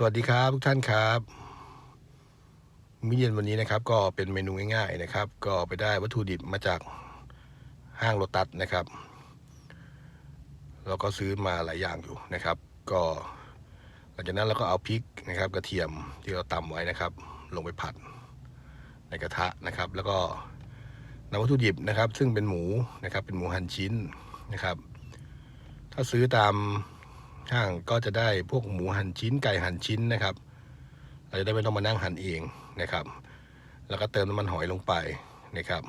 สวัสดีครับทุกท่านครับมื้อเย็นวันนี้นะครับ ก็เป็นเมนูง่ายๆนะครับ ก็ไปได้วัตถุดิบมาจากห้างโลตัสนะครับเราก็ซื้อมาหลายอย่างอยู่นะครับ ก็หลังจากนั้นเราก็เอาพริกนะครับ กระเทียมที่เราตำไว้นะครับ ลงไปผัดในกระทะนะครับ แล้วก็นำวัตถุดิบนะครับ ซึ่งเป็นหมูนะครับ เป็นหมูหั่นชิ้นนะครับ ถ้าซื้อตาม ห้างก็จะได้พวกหมูหั่นชิ้นไก่หั่นชิ้นนะครับ เราจะได้ไม่ต้องมานั่งหั่นเองนะครับ แล้วก็เติมน้ำมันหอยลงไปนะครับ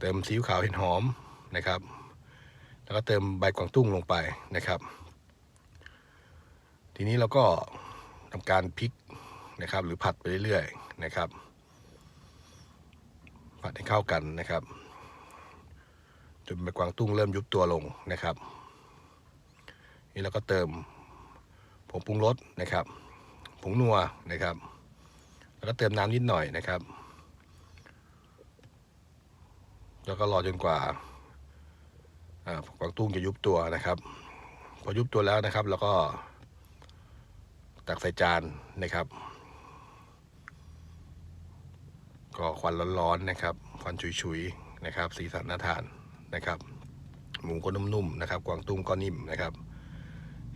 เติมซีอิ๊วขาวเห็ดหอมนะครับ แล้วก็เติมใบกวางตุ้งลงไปนะครับ ทีนี้เราก็ทำการพลิกนะครับ หรือผัดไปเรื่อยๆนะครับ ผัดให้เข้ากันนะครับจนใบกวางตุ้งเริ่มยุบตัวลงนะครับ นี่เราก็เติมผงปรุงรสนะครับผงนัวนะครับ แล้วก็เติมน้ำนิดหน่อยนะครับ แล้วก็รอจนกว่ากวางตุ้งจะยุบตัวนะครับ พอยุบตัวแล้วนะครับ แล้วก็ตักใส่จานนะครับก็ควันร้อนๆนะครับควันฉุยๆนะครับ สีสันน่าทานนะครับ หมูก็นุ่มๆนะครับ กวางตุ้งก็นิ่มนะครับ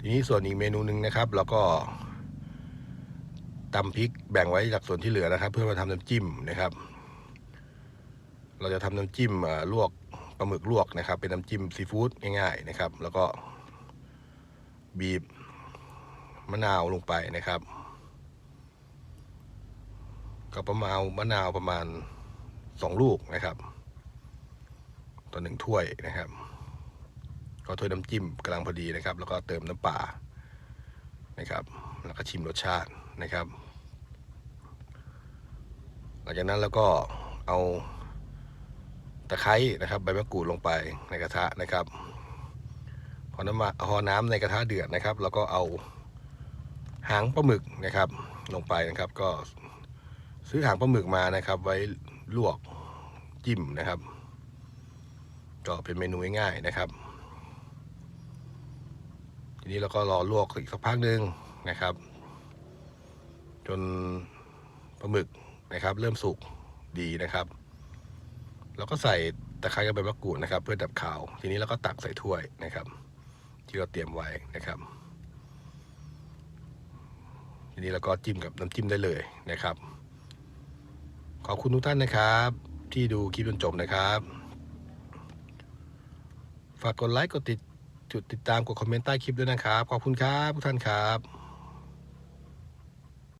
ทีนี้ส่วนอีกเมนูหนึ่งนะครับเราก็ตำพริกแบ่งไว้จากส่วนที่เหลือนะครับ เพื่อมาทำน้ำจิ้มนะครับ เราจะทำน้ำจิ้มลวกปลาหมึกลวกนะครับ เป็นน้ำจิ้มซีฟู้ดง่ายๆนะครับ แล้วก็บีบมะนาวลงไปนะครับก็ประมาณมะนาวประมาณสองลูกนะครับ ต่อหนึ่งถ้วยนะครับ ก็ถ้วยน้ำจิ้มกำลังพอดีนะครับ แล้วก็เติมน้ำปลานะครับ แล้วก็ชิมรสชาตินะครับ หลังจากนั้นแล้วก็เอาตะไคร้นะครับใบมะกรูดลงไปในกระทะนะครับพอน้ำมาพอน้ำในกระทะเดือดนะครับ แล้วก็เอาหางปลาหมึกนะครับ ลงไปนะครับก็ซื้อหางปลาหมึกมานะครับ ไว้ลวกจิ้มนะครับ ก็เป็นเมนูง่ายๆนะครับ นี้เราก็รอลวกอีกสักพักหนึ่งนะครับ จนปลาหมึกนะครับ เริ่มสุกดีนะครับเราก็ใส่ตะไคร้กับใบมะกรูดนะครับ เพื่อดับขาว ทีนี้เราก็ตักใส่ถ้วยนะครับ ที่เราเตรียมไว้นะครับ ทีนี้เราก็จิ้มกับน้ำจิ้มได้เลยนะครับ ขอบคุณทุกท่านนะครับ ที่ดูคลิปจนจบนะครับ ฝากกดไลค์กดติด จุดติดตามกดคอมเมนต์ใต้คลิปด้วยนะครับ ขอบคุณครับ ทุกท่านครับ